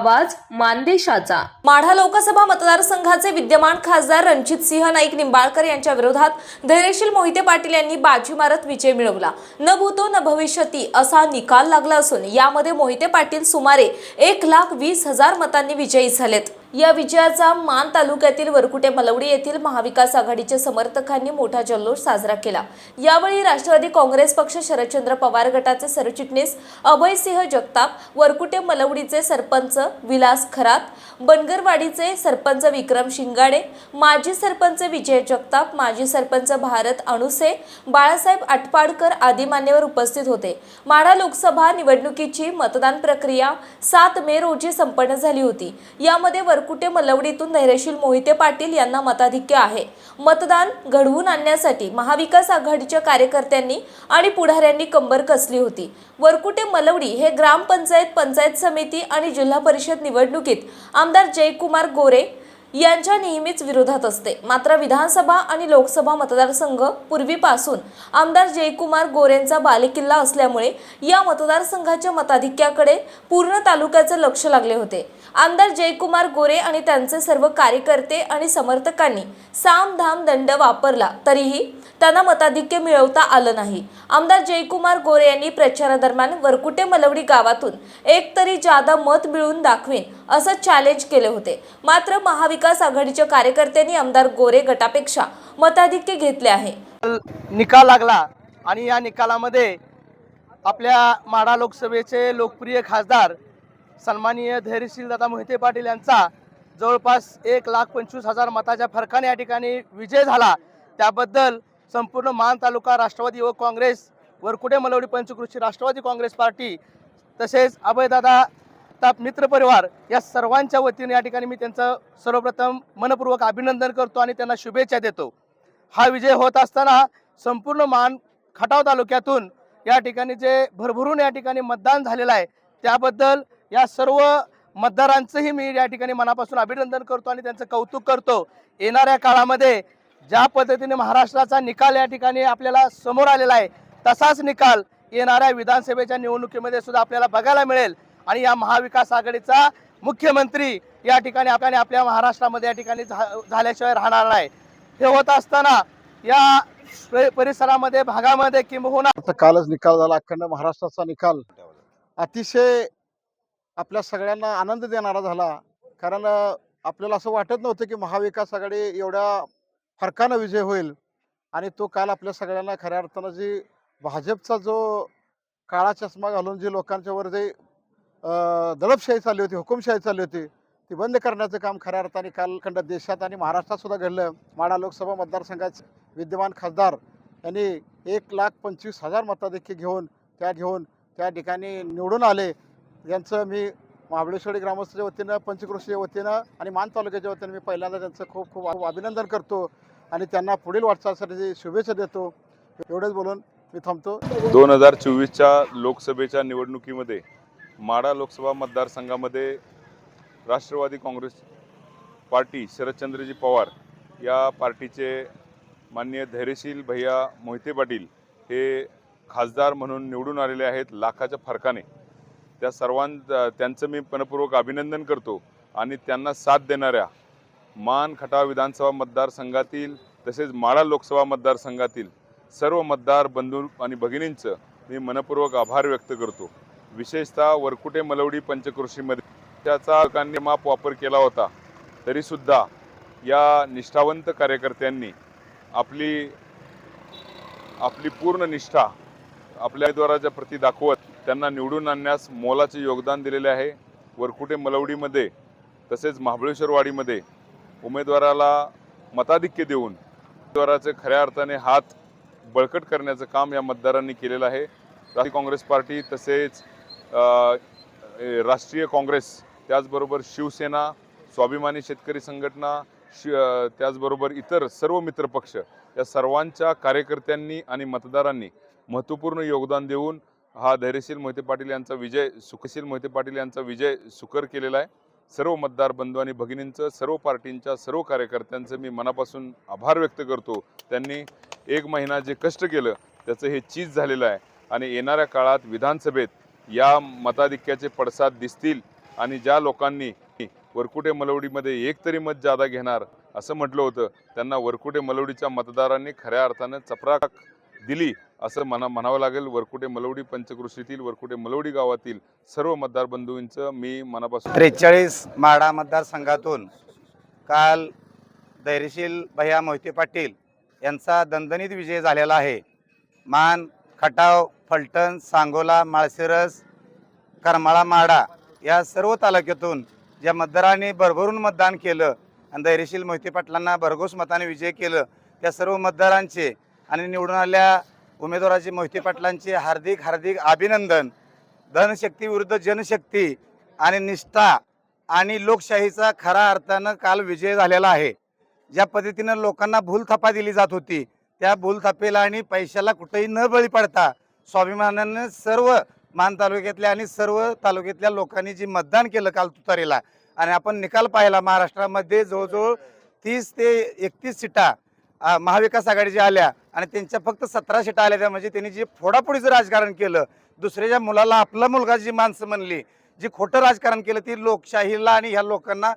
आवाज मानदेशाचा. माढा लोकसभा मतदारसंघाचे विद्यमान खासदार रणजित सिंह नाईक निंबाळकर यांच्या विरोधात धैर्यशील मोहिते पाटील यांनी बाजी मारत विजय मिळवला. न भूतो न भविष्यती असा निकाल लागला असून यामध्ये मोहिते पाटील सुमारे एक लाख वीस हजार मतांनी विजयी झालेत. या विजयाचा मान तालुक्यातील वरकुटे मलवडी येथील महाविकास आघाडीच्या समर्थकांनी मोठा जल्लोष साजरा केला. यावेळी राष्ट्रवादी काँग्रेस पक्ष शरदचंद्र पवार गटाचे सरचिटणीस अभयसिंह जगताप वरकुटे मलवडीचे सरपंच विलास खरात बनगरवाडीचे सरपंच विक्रम शिंगाडे माजी सरपंच विजय जगताप माजी सरपंच भारत अणुसे बाळासाहेब आटपाडकर आदी मान्यवर उपस्थित होते. माढा लोकसभा निवडणुकीची मतदान प्रक्रिया सात मे रोजी संपन्न झाली होती. यामध्ये वरकुटे मलवडीतून धैर्यशील मोहिते पाटील यांना मताधिक्य आहे. मतदान घडवून आणण्यासाठी महाविकास आघाडीच्या कार्यकर्त्यांनी आणि पुढाऱ्यांनी कंबर कसली होती. वरकुटे मलवडी हे ग्रामपंचायत पंचायत समिती आणि जिल्हा परिषद निवडणुकीत आमदार जयकुमार गोरे यांच्या नेहमीच विरोधात असते. मात्र विधानसभा आणि लोकसभा मतदारसंघ पूर्वीपासून आमदार जयकुमार गोरेंचा बालेकिल्ला असल्यामुळे या मतदारसंघाच्या मताधिक्याकडे पूर्ण तालुक्याचं लक्ष लागले होते. आमदार जयकुमार गोरे आणि त्यांचे सर्व कार्यकर्ते आणि समर्थकांनी सामधाम दंड वापरला तरीही त्यांना मताधिक्य मिळवता आलं नाही. आमदार जयकुमार गोरे यांनी प्रचारादरम्यान वरकुटे मलवडी गावातून एक तरी जादा मत मिळवून दाखवीन असं चॅलेंज केले होते. मात्र महाविकास आघाडीच्या कार्यकर्त्यांनी आमदार गोरे गटापेक्षा मताधिक्य घेतले आहे. निकाल लागला आणि या निकालामध्ये आपल्या माढा लोकसभेचे लोकप्रिय खासदार सन्माननीय धैर्यशील दादा मोहिते पाटील यांचा जवळपास एक लाख पंचवीस हजार मताच्या फरकाने या ठिकाणी विजय झाला. त्याबद्दल संपूर्ण Maan taluka Rashtrawadi Yuvak Congress Varkute Malwadi Panchkrushi Rashtrawadi Congress party तसेच अभयदादा ताप मित्रपरिवार या सर्वांच्या वतीने या ठिकाणी मी त्यांचं सर्वप्रथम मनपूर्वक अभिनंदन करतो आणि त्यांना शुभेच्छा देतो. हा विजय होत असताना संपूर्ण मान खटाव तालुक्यातून या ठिकाणी जे भरभरून या ठिकाणी मतदान झालेलं आहे त्याबद्दल या सर्व मतदारांचंही मी या ठिकाणी मनापासून अभिनंदन करतो आणि त्यांचं कौतुक करतो. येणाऱ्या काळामध्ये ज्या पद्धतीने महाराष्ट्राचा निकाल या ठिकाणी आपल्याला समोर आलेला आहे तसाच निकाल येणाऱ्या विधानसभेच्या निवडणुकीमध्ये सुद्धा आपल्याला बघायला मिळेल. आणि या महाविकास आघाडीचा मुख्यमंत्री या ठिकाणी आपल्याने आपल्या महाराष्ट्रामध्ये या ठिकाणी झा- झाल्याशिवाय राहणार नाही. हे होत असताना या परिसरामध्ये भागामध्ये किंबहुना कालच निकाल झाला अखंड महाराष्ट्राचा निकाल. अतिशय आपल्या सगळ्यांना आनंद देणारा झाला. कारण आपल्याला असं वाटत नव्हतं की महाविकास आघाडी एवढ्या फरकानं विजय होईल. आणि तो काल आपल्या सगळ्यांना खऱ्या अर्थानं जी भाजपचा जो काळा चष्मा घालून जी लोकांच्यावर जे दडपशाही चालली होती हुकुमशाही चालली होती. ती बंद करण्याचं काम खऱ्या अर्थाने कालखंड देशात आणि महाराष्ट्रात सुद्धा घडलं. माडा लोकसभा मतदारसंघाचे विद्यमान खासदार यांनी एक लाख पंचवीस हजार मताधिक्य घेऊन त्या घेऊन त्या ठिकाणी निवडून आले. यांचं मी महाबळेश्वरी ग्रामस्थाच्या वतीनं पंचकृषीच्या वतीनं आणि मान तालुक्याच्या वतीनं मी पहिल्यांदा त्यांचं खूप खूप अभिनंदन करतो आणि त्यांना पुढील वाटचालसाठी शुभेच्छा देतो. एवढंच बोलून मी थांबतो. दोन हजार चोवीसच्या लोकसभेच्या निवडणुकीमध्ये माढा लोकसभा मतदारसंघामध्ये राष्ट्रवादी काँग्रेस पार्टी शरदचंद्रजी पवार या पार्टीचे माननीय धैर्यशील भैया मोहिते पाटील हे खासदार म्हणून निवडून आलेले आहेत लाखाच्या फरकाने. त्या सर्वां त्यांचं मी मनपूर्वक अभिनंदन करतो आणि त्यांना साथ देणाऱ्या मान खटाव विधानसभा मतदारसंघातील तसेच माळा लोकसभा मतदारसंघातील सर्व मतदार बंधू आणि भगिनींचं मी मनपूर्वक आभार व्यक्त करतो. विशेषतः वरकुटे मलवडी पंचकृषीमध्ये त्याचा लोकांनी माप वापर केला होता. तरीसुद्धा या निष्ठावंत कार्यकर्त्यांनी आपली आपली पूर्ण निष्ठा आपल्या उमेदवाराच्या प्रती दाखवत त्यांना निवडून आणण्यास मोलाचे योगदान दिलेले आहे. वरकुटे मलवडीमध्ये तसेच महाबळेश्वरवाडीमध्ये उमेदवाराला मताधिक्य देऊन उमेदवाराचे खऱ्या अर्थाने हात बळकट करण्याचं काम या मतदारांनी केलेलं आहे. राष्ट्रीय काँग्रेस पार्टी तसेच राष्ट्रीय काँग्रेस त्याचबरोबर शिवसेना स्वाभिमानी शेतकरी संघटना शि त्याचबरोबर इतर सर्व मित्रपक्ष या सर्वांच्या कार्यकर्त्यांनी आणि मतदारांनी महत्त्वपूर्ण योगदान देऊन हा धैर्यशील मोहिते पाटील यांचा विजय सुखशील मोहिते पाटील यांचा विजय सुकर केलेला आहे. सर्व मतदार बंधू आणि भगिनींचं सर्व पार्टींच्या सर्व कार्यकर्त्यांचं मी मनापासून आभार व्यक्त करतो. त्यांनी एक महिना जे कष्ट केलं त्याचं हे चीज झालेलं आहे. आणि येणाऱ्या काळात विधानसभेत या मताधिक्याचे पडसाद दिसतील आणि ज्या लोकांनी वरकुटे मलवडीमध्ये एक तरी मत जादा घेणार असं म्हटलं होतं त्यांना वरकुटे मलवडीच्या मतदारांनी खऱ्या अर्थानं चपराक दिली असं म्हणा म्हणावं लागेल. वरकुटे मलवडी पंचकृषीतील वरकुटे मलवडी गावातील सर्व मतदार बंधूंचं मी मनापासून त्रेचाळीस माडा मतदारसंघातून काल धैर्यशील भैया मोहिते पाटील यांचा दणदणीत विजय झालेला आहे. मान खटाव फलटण सांगोला माळशिरस करमाळा माडा या सर्व तालुक्यातून ज्या मतदारांनी भरभरून मतदान केलं आणि धैर्यशील मोहिते पाटलांना भरघोस मताने विजय केलं त्या सर्व मतदारांचे आणि निवडून आलेल्या उमेदवाराचे मोहिते पाटलांचे हार्दिक हार्दिक अभिनंदन. धनशक्ती विरुद्ध जनशक्ती आणि निष्ठा आणि लोकशाहीचा खरा अर्थानं काल विजय झालेला आहे. ज्या पद्धतीनं लोकांना भूलथापा दिली जात होती त्या भूलथापेला आणि पैशाला कुठेही न बळी पडता स्वाभिमानाने सर्व मान तालुक्यातल्या आणि सर्व तालुक्यातल्या लोकांनी जी मतदान केलं काल तुतारीला आणि आपण निकाल पाहिला महाराष्ट्रामध्ये जवळजवळ तीस ते एकतीस सीटा महाविकास आघाडीच्या आल्या आणि त्यांच्या फक्त सतरा सीटा आल्या त्या म्हणजे त्यांनी जे फोडाफोडीचं राजकारण केलं दुसऱ्याच्या मुलाला आपला मुलगा जी माणसं म्हणली जी खोटं राजकारण केलं ती लोकशाहीला आणि ह्या लोकांना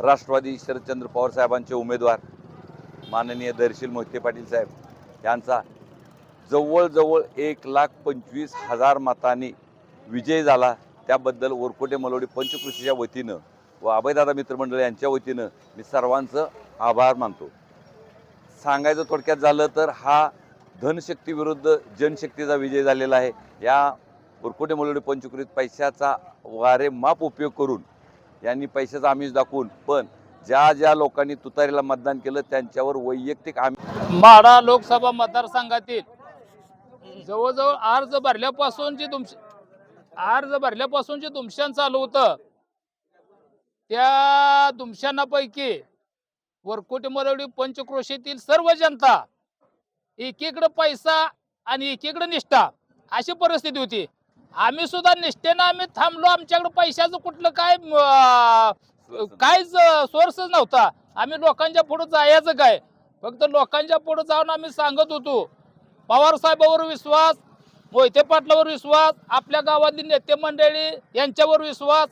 राष्ट्रवादी शरदचंद्र पवार साहेबांचे उमेदवार माननीय दर्शील मोहिते पाटील साहेब यांचा जवळजवळ एक लाख पंचवीस हजार मतांनी विजय झाला. त्याबद्दल वरकोटे मलोडी पंचकृषीच्या वतीनं व अभयदादा मित्रमंडळ यांच्या वतीनं मी सर्वांचं आभार मानतो. सांगायचं थोडक्यात झालं तर हा धनशक्ती विरुद्ध जनशक्तीचा विजय झालेला आहे. या वरकोटे मलोडी पंचकृषीत पैशाचा वारे माप उपयोग करून यांनी पैशाचा आमिष दाखवून पण ज्या ज्या लोकांनी तुतारीला मतदान केलं त्यांच्यावर वैयक्तिक आम्ही माडा लोकसभा मतदारसंघातील जवळजवळ अर्ज भरल्यापासून जे तुमचे अर्ज भरल्यापासून जे दुमशान चालू होतं. त्या दुमशानापैकी वरकोटे मरवडी पंचक्रोशीतील सर्व जनता एकीकडे पैसा आणि एकीकडे निष्ठा अशी परिस्थिती होती. आम्ही सुद्धा निष्ठेनं आम्ही थांबलो आमच्याकडे पैशाचं कुठलं काय काहीच सोर्सच नव्हता. आम्ही लोकांच्या पुढे जायचं काय? फक्त लोकांच्या पुढे जाऊन आम्ही सांगत होतो. पवार साहेबावर विश्वास मोहिते पाटलावर विश्वास आपल्या गावातील नेते मंडळी यांच्यावर विश्वास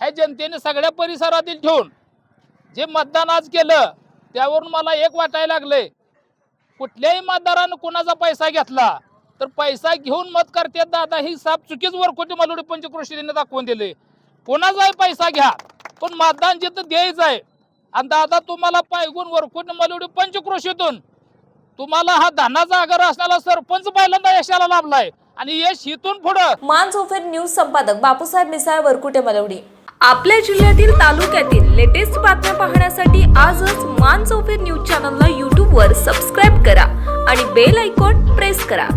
ह्या जनतेने सगळ्या परिसरातील ठेवून जे मतदान आज केलं त्यावरून मला एक वाटायला लागले कुठल्याही मतदारानं कुणाचा पैसा घेतला तर पैसा घेऊन मत करते दादा. ही साप चुकीच वरकोटी मलोडी पंचकृषीने दाखवून दिले. कोणाचाही पैसा घ्या. पण मतदान जिथं द्यायचं आहे. आणि दादा तुम्हाला पायगून वरकोटी मलोडी पंचकृषीतून तुम्हाला हा धनाचा आगार असणारा सरपंच पहिल्यांदा यशाला लाभलाय. आणि यश इथून पुढं. मानसोफेर न्यूज संपादक बापूसाहेब मिसाळ वरकुटे मलवडी. आपल्या जिल्ह्यातील तालुक्यातील लेटेस्ट बातम्या पाहण्यासाठी आजच मान चौफेर न्यूज चॅनलला यूट्यूबवर सबस्क्राईब करा आणि बेल आयकॉन प्रेस करा.